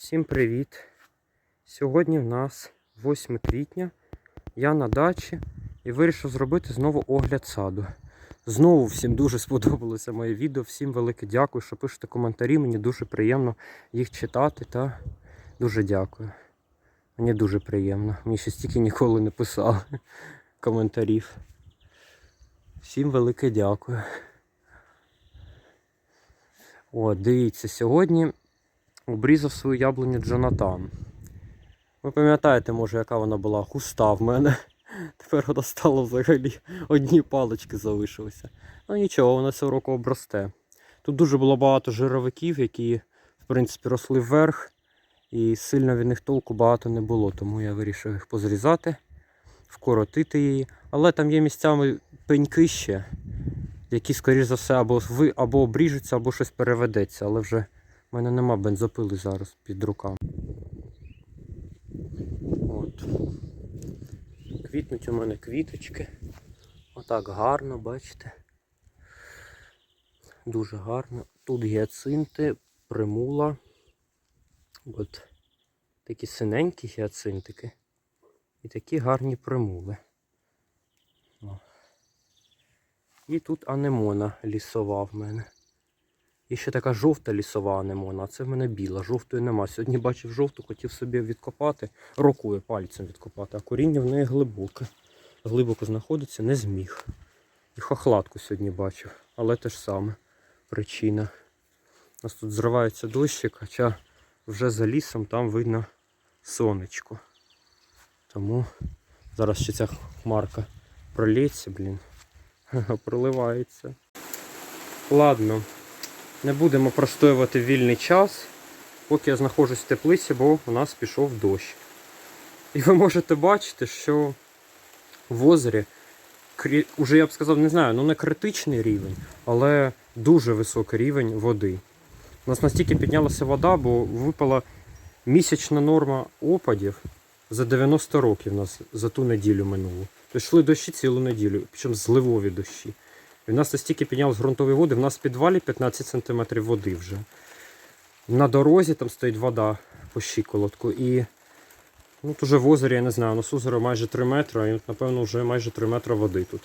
Всім привіт! Сьогодні в нас 8 квітня. Я на дачі і вирішив зробити знову огляд саду. Знову всім дуже сподобалося моє відео. Всім велике дякую, що пишете коментарі. Мені дуже приємно їх читати та дуже дякую. Мені дуже приємно. Мені ще стільки ніколи не писали коментарів. Всім велике дякую. О, дивіться, сьогодні обрізав свою яблуню Джонатан. Ви пам'ятаєте, може, яка вона була густа в мене. Тепер вона стала взагалі одні палички залишилися. Ну нічого, вона цього року обросте. Тут дуже було багато жировиків, які, в принципі, росли вверх, і сильно від них толку багато не було, тому я вирішив їх позрізати, вкоротити її. Але там є місцями пеньки ще, які, скоріш за все, або ви або обріжуться, або щось переведеться, але вже у мене нема бензопили зараз під руками. От. Квітнуть у мене квіточки. Отак гарно, бачите. Дуже гарно. Тут гіацинти, примула. От такі синенькі гіацинтики. І такі гарні примули. І тут анемона лісова в мене. І ще така жовта лісова анемона, це в мене біла. Жовтої нема. Сьогодні бачив жовту, хотів собі відкопати, рукою пальцем відкопати, а коріння в неї глибоке. Глибоко знаходиться, не зміг. І хохладку сьогодні бачив, але те ж саме причина. У нас тут зривається дощик, хоча вже за лісом там видно сонечко. Тому зараз ще ця хмарка пролється, блін. Проливається. Ладно. Не будемо простоювати вільний час, поки я знаходжусь в теплиці, бо у нас пішов дощ. І ви можете бачити, що в озері, уже я б сказав, не знаю, ну не критичний рівень, але дуже високий рівень води. У нас настільки піднялася вода, бо випала місячна норма опадів за 90 років у нас за ту неділю минулу. Тобто йшли дощі цілу неділю, причому зливові дощі. І в нас настільки піднялось ґрунтові води, в нас в підвалі 15 см води вже. На дорозі там стоїть вода по щиколотку. І ну, тут вже в озері, я не знаю, у нас озеро майже 3 метри, і напевно вже майже 3 метри води тут.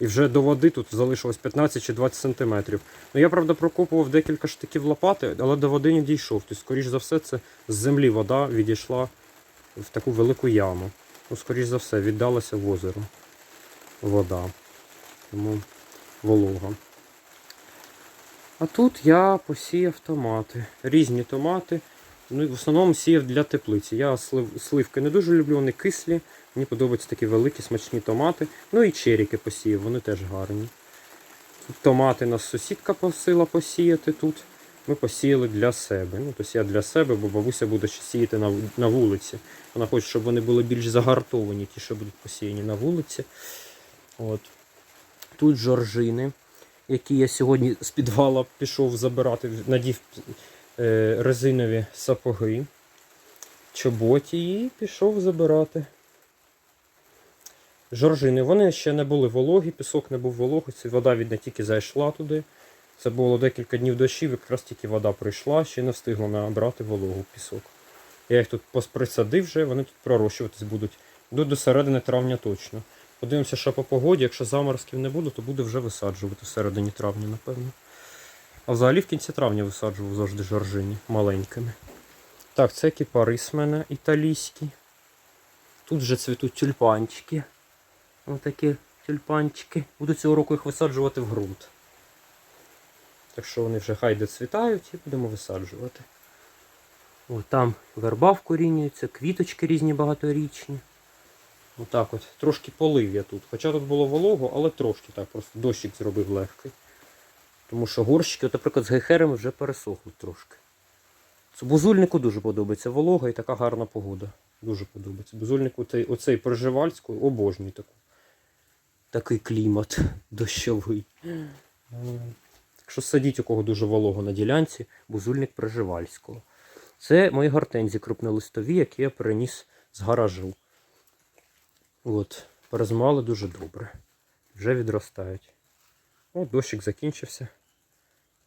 І вже до води тут залишилось 15 чи 20 сантиметрів. Ну я, правда, прокопував декілька штиків лопати, але до води не дійшов. Тобто, скоріш за все, це з землі вода відійшла в таку велику яму. Ну, скоріш за все, віддалася в озеро вода. Тому волога. А тут я посіяв томати. Різні томати. Ну, в основному сіяв для теплиці. Я слив, сливки не дуже люблю, вони кислі. Мені подобаються такі великі смачні томати. Ну і черіки посіяв, вони теж гарні. Тут томати нас сусідка просила посіяти тут. Ми посіяли для себе. Ну, тобто я для себе, бо бабуся буде ще сіяти на, на вулиці. Вона хоче, щоб вони були більш загартовані, ті, що будуть посіяні на вулиці. От. Тут жоржини, які я сьогодні з підвала пішов забирати, надів е, резинові сапоги, чоботі і пішов забирати. Жоржини, вони ще не були вологі, пісок не був вологий, вода від не тільки зайшла туди. Це було декілька днів дощів, якраз тільки вода прийшла, ще не встигла набрати вологу пісок. Я їх тут присадив вже, вони тут пророщуватись будуть. До середини травня точно. Подивимося, що по погоді, якщо заморозків не буде, то буде вже висаджувати в середині травня, напевно. А взагалі в кінці травня висаджував завжди жоржині маленькими. Так, це кіпарис мене італійський. Тут вже цвітуть тюльпанчики. Ось такі тюльпанчики. Буду цього року їх висаджувати в ґрунт. Так що вони вже хай доцвітають і будемо висаджувати. О, там верба вкорінюється, квіточки різні багаторічні. Отак от. Трошки полив я тут. Хоча тут було волого, але трошки так, просто дощик зробив легкий. Тому що горщики, от, наприклад, з гейхерами вже пересохли трошки. Бузульнику дуже подобається волога і така гарна погода. Дуже подобається. Бузульнику оцей, проживальську обожнюю таку. Такий клімат дощовий. Так що садіть, у кого дуже волого на ділянці, бузульник проживальського. Це мої гортензії крупнолистові, які я переніс з гаражу. От, перезимували дуже добре. Вже відростають. О, дощик закінчився.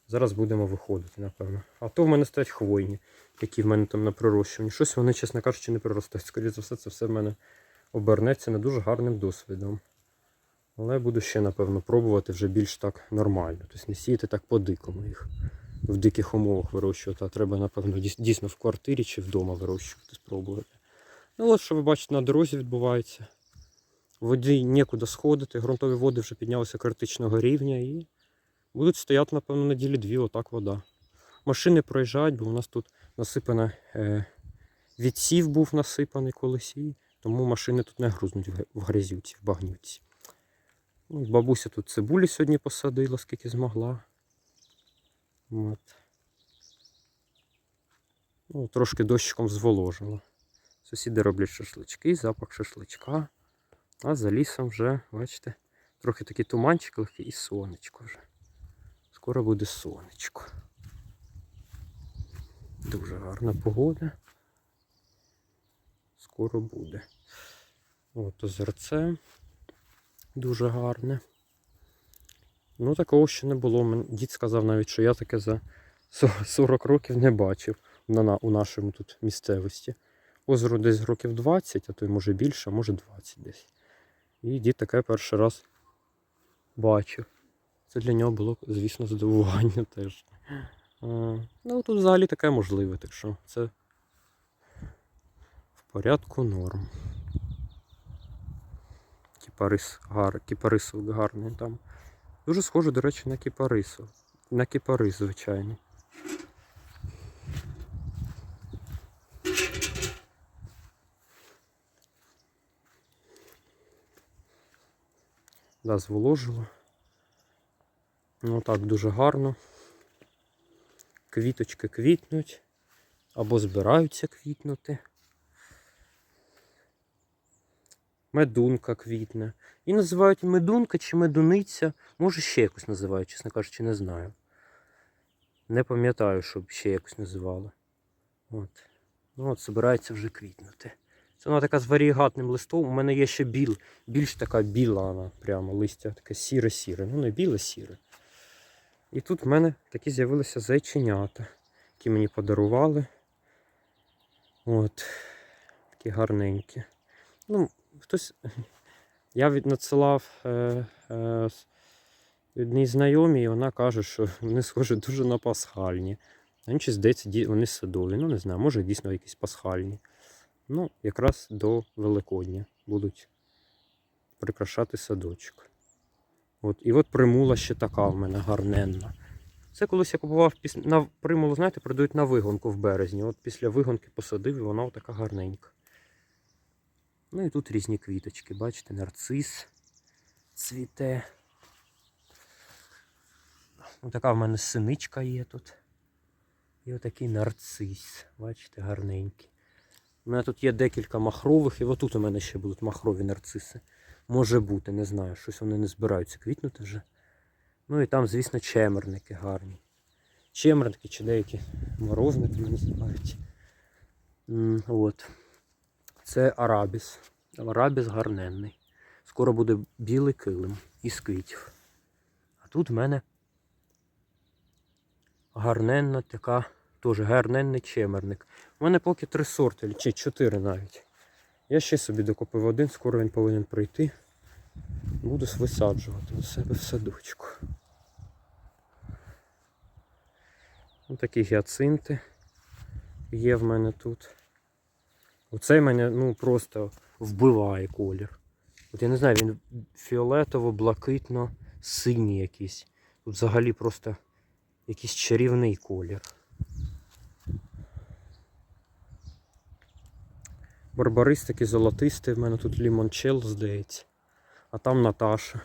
Зараз будемо виходити, напевно. А то в мене стоять хвойні, які в мене там на прирощуванні. Щось вони, чесно кажучи, не приростають. Скоріше за все, це все в мене обернеться не дуже гарним досвідом. Але буду ще, напевно, пробувати вже більш так нормально. Тобто не сіяти так по-дикому їх в диких умовах вирощувати, а треба, напевно, дійсно в квартирі чи вдома вирощувати, спробувати. Ну, от що ви бачите, на дорозі відбувається. Воді нікуди сходити, ґрунтові води вже піднялися критичного рівня і будуть стояти, напевно, неділі дві, отак вода. Машини проїжджають, бо у нас тут насипана е, відсів був насипаний колись, тому машини тут не грузнуть в грязюці, в багнюці. Ну, бабуся тут цибулі сьогодні посадила, скільки змогла. От. Ну, трошки дощиком зволожила. Сусіди роблять шашлички, запах шашличка. А за лісом вже, бачите, трохи такий туманчик легкий і сонечко вже. Скоро буде сонечко. Дуже гарна погода. Скоро буде. От озерце. Дуже гарне. Ну, такого ще не було. Дід сказав навіть, що я таке за 40 40 років не бачив у нашому тут місцевості. Озеро десь років 20, а то й може більше, а може 20 десь. І дід таке перший раз бачив. Це для нього було, звісно, здивування теж. Ну, тут взагалі таке можливе, так що це в порядку норм. Кіпарис, гар, кіпарисовик гарний там. Дуже схоже, до речі, на кіпарису. На кіпарис, звичайно. Да, зволожило. Ну так, дуже гарно. Квіточки квітнуть або збираються квітнути. Медунка квітне. І називають медунка чи медуниця. Може ще якось називають, чесно кажучи, не знаю. Не пам'ятаю, щоб ще якось називали. От. Ну от, збирається вже квітнути. Це вона така з варігатним листом. У мене є ще біл, більш така біла вона прямо листя, таке сіре-сіре. Ну не біле сіре. І тут в мене такі з'явилися зайченята, які мені подарували. От. Такі гарненькі. Ну, хтось. Я від надсилав е, е, одній знайомій, і вона каже, що вони схожі дуже на пасхальні. А здається, вони садові. Ну, не знаю, може дійсно якісь пасхальні. Ну, якраз до Великодня будуть прикрашати садочок. От, і от примула ще така в мене гарненна. Це колись я купував на примулу, знаєте, продають на вигонку в березні. От після вигонки посадив, і вона така гарненька. Ну і тут різні квіточки, бачите, нарцис цвіте. Така в мене синичка є тут. І отакий нарцис. Бачите, гарненький. У мене тут є декілька махрових, і отут у мене ще будуть махрові нарциси. Може бути, не знаю, щось вони не збираються квітнути вже. Ну і там, звісно, чемерники гарні. Чемерники чи деякі морозники називають. М, От. Це арабіс. Арабіс гарненний. Скоро буде білий килим із квітів. А тут в мене гарненна така, теж гарненний чемерник. У мене поки три сорти, чи чотири навіть. Я ще собі докупив один, скоро він повинен прийти. Буду висаджувати у себе в садочку. Ось такі гіацинти є в мене тут. Оцей мене ну, просто вбиває колір. От я не знаю, він фіолетово-блакитно синій якийсь. Тут взагалі просто якийсь чарівний колір. Барбарис такий золотистий, в мене тут лімончел, здається. А там Наташа.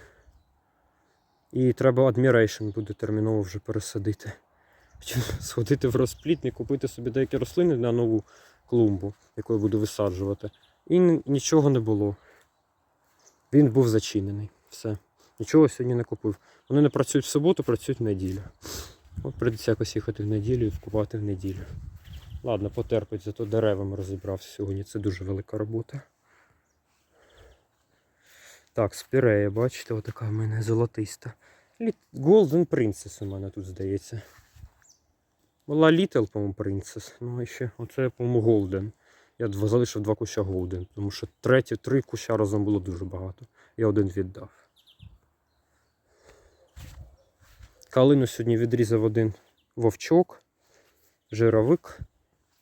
І треба Admiration буде терміново вже пересадити. Сходити в розплітник, купити собі деякі рослини на нову клумбу, яку я буду висаджувати. І нічого не було. Він був зачинений. Все. Нічого сьогодні не купив. Вони не працюють в суботу, працюють в неділю. От прийдеться якось їхати в неділю і вкупати в неділю. Ладно, потерпить, зато деревами розібрався сьогодні. Це дуже велика робота. Так, спірея, бачите, отака в мене золотиста. Golden Princess у мене тут здається. Була Little, по-моєму, Princess. Ну і ще оце, по-моєму, Golden. Я залишив два куща Golden, тому що третє, три куща разом було дуже багато. Я один віддав. Калину сьогодні відрізав один вовчок, жировик.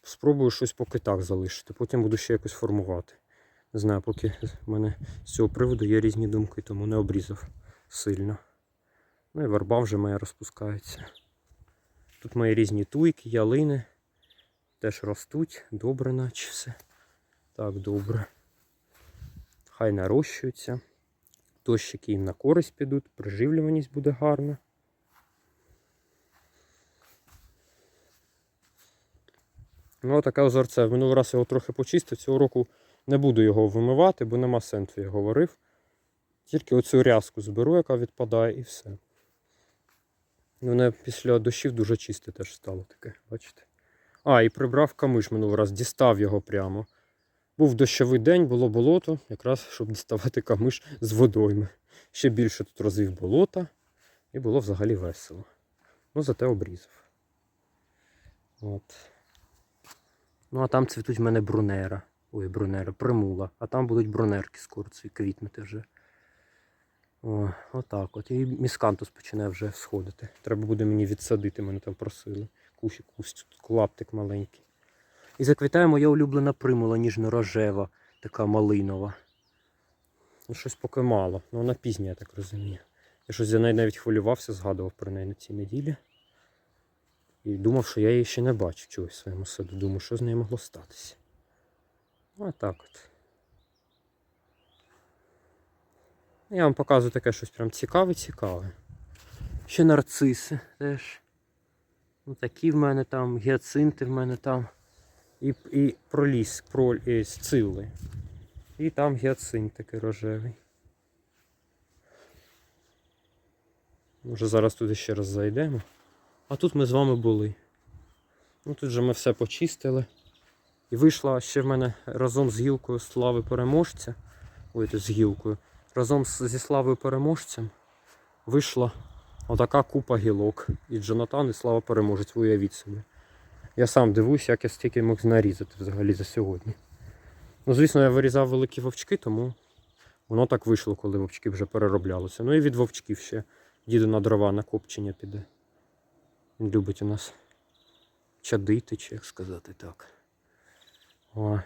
Спробую щось по китах залишити, потім буду ще якось формувати. Не знаю, поки в мене з цього приводу є різні думки, тому не обрізав сильно. Ну і верба вже моя розпускається. Тут мої різні туйки, ялини. Теж ростуть, добре, наче все. Так, добре. Хай нарощуються. Дощики їм на користь підуть, приживлюваність буде гарна. Ну, таке озерце. Минулий раз його трохи почистив. Цього року не буду його вимивати, бо нема сенсу, я говорив. Тільки оцю рязку зберу, яка відпадає, і все. Воно після дощів дуже чисте теж стало таке, бачите? А, і прибрав камиш минулий раз, дістав його прямо. Був дощовий день, було болото, якраз щоб діставати камиш з водойми. Ще більше тут розвів болота, і було взагалі весело. Ну, зате обрізав. От. Ну, а там цвітуть в мене брунера. Ой, брунера, примула. А там будуть брунерки скоро квітнути вже. О, отак от. І міскантус починає вже сходити. Треба буде мені відсадити, мене там просили. Кущик, кущ, клаптик маленький. І заквітає моя улюблена примула, ніжно-рожева, така малинова. Ну, щось поки мало. Ну, вона пізня, я так розумію. Я щось за неї навіть хвилювався, згадував про неї на цій неділі. І думав, що я її ще не бачу чогось в своєму саду. Думаю, що з нею могло статися. Ну, а так от. Я вам показую таке щось прям цікаве-цікаве. Ще нарциси теж. Ну, такі в мене там, гіацинти в мене там. І, і проліс, про, і. І там гіацинт такий рожевий. Може зараз туди ще раз зайдемо. А тут ми з вами були. Ну тут же ми все почистили. І вийшла ще в мене разом з гілкою слави переможця. Ой, з гілкою. Разом зі славою переможцем вийшла отака купа гілок. І Джонатан, і слава переможець, уявіть собі. Я сам дивуюсь, як я стільки мог нарізати взагалі за сьогодні. Ну, звісно, я вирізав великі вовчки, тому воно так вийшло, коли вовчки вже перероблялися. Ну і від вовчків ще діду на дрова на копчення піде. Любить у нас чадити, чи як сказати так. О.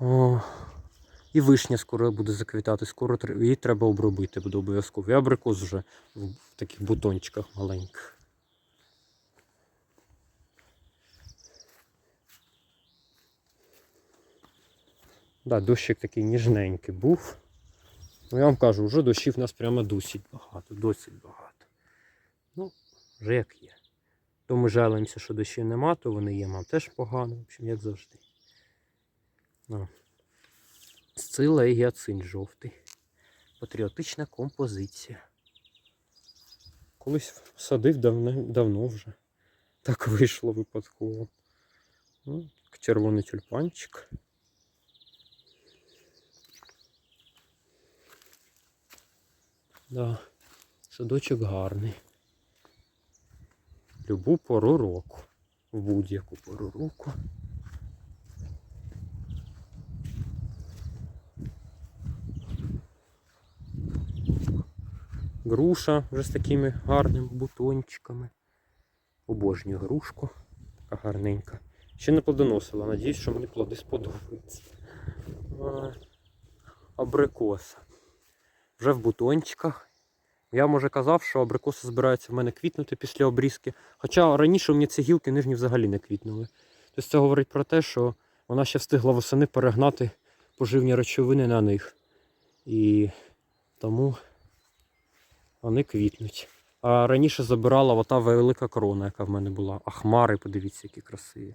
О. І вишня скоро буде заквітати, скоро її треба обробити буде обов'язково. І абрикос вже в таких бутончиках маленьких. Да, дощик такий ніжненький був. Ну, я вам кажу, вже дощів у нас прямо досить багато, досить багато. Ну, вже як є. Ми жалуємося, що дощів нема, то вони є, нам теж погано, в общем, як завжди. Ну. Сцила і гіацинт жовтий. Патріотична композиція. Колись садив давно, давно вже. Так вийшло випадково. Ну, червоний тюльпанчик. Да, садочок гарний. Любу пору року. В будь-яку пору року. Груша вже з такими гарними бутончиками. Обожнюю грушку. Така гарненька. Ще не плодоносила, надіюсь, що мені плоди сподобаються. Абрикоса. Вже в бутончиках. Я може казав, що абрикоса збирається в мене квітнути після обрізки. Хоча раніше у мене ці гілки нижні взагалі не квітнули. Тобто це говорить про те, що вона ще встигла восени перегнати поживні речовини на них. І тому вони квітнуть. А раніше забирала ота велика корона, яка в мене була. А хмари, подивіться, які красиві.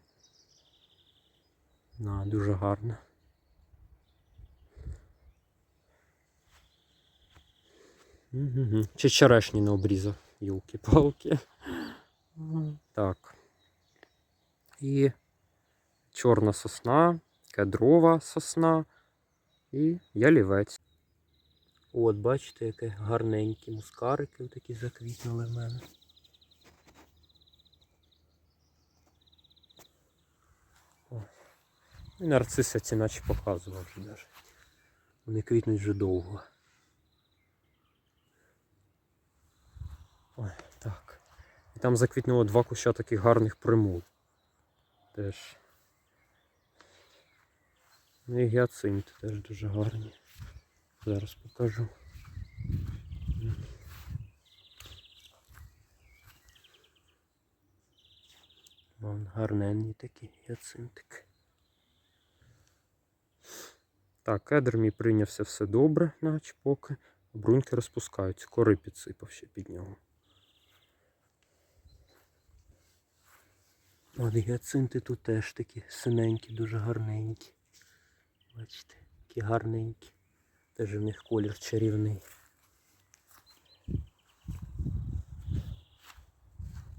На, дуже гарно. Угу. Чи черешні не обрізав, юлки-палки. Так. І чорна сосна, кедрова сосна і ялівець. От, бачите, яке гарненькі мускарики такі заквітнули в мене. О. І нарциси ці наче показував вже навіть. Вони квітнуть вже довго. Ой, так. І там заквітнуло два куща таких гарних примул. Теж. Ну і гіацинти теж дуже гарні. Зараз покажу. Вон гарненні такі гіацинтики. Так, кедр мій прийнявся все добре, наче поки. Бруньки розпускаються, кори підсипав ще під нього. От гіацинти тут теж такі синенькі, дуже гарненькі. Бачите, які гарненькі. Теж у них колір чарівний.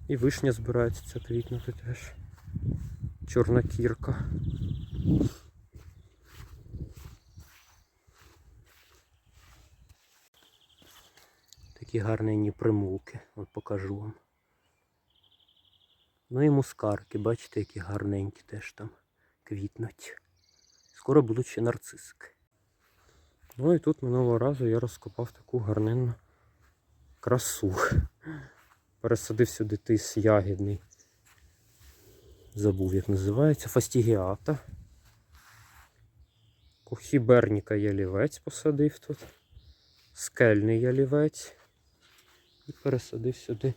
І вишня збирається квітнути теж. Чорна кірка. Такі гарненні примулки. От покажу вам. Ну і мускарки, бачите, які гарненькі теж там квітнуть. Скоро будуть ще нарцисики. Ну і тут минулого разу я розкопав таку гарненну красу. Пересадив сюди тис ягідний. Забув, як називається, фастігіата. Кухіберніка ялівець посадив тут. Скельний ялівець. І пересадив сюди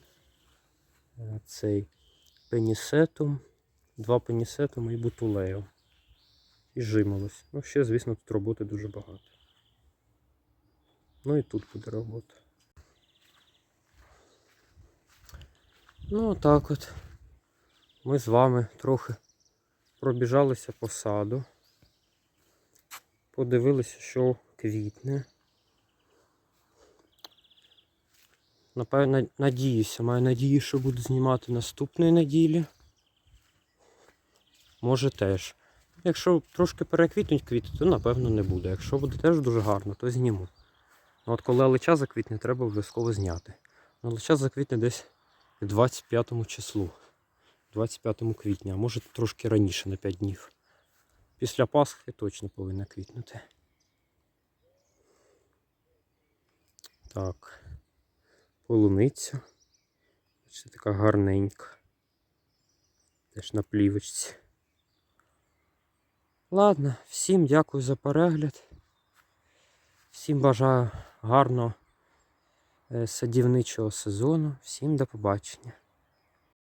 е, цей пенісетум, два пенісетуми і бутулею. І жимолось. Ну, ще, звісно, тут роботи дуже багато. Ну і тут буде робота. Ну, отак от. Ми з вами трохи пробіжалися по саду. Подивилися, що квітне. Напевно, надіюся, маю надію, що буду знімати наступної неділі. Може теж. Якщо трошки переквітнуть квіти, то напевно не буде. Якщо буде теж дуже гарно, то зніму. Ну, от коли лича заквітне, треба обов'язково зняти. Ну, лича заквітне десь 25 числу. 25 квітня, а може трошки раніше на 5 днів. Після Пасхи точно повинна квітнути. Так. Полуниця. Це така гарненька. Теж на плівочці. Ладно, всім дякую за перегляд. Всім бажаю гарного е, садівничого сезону. Всім до побачення.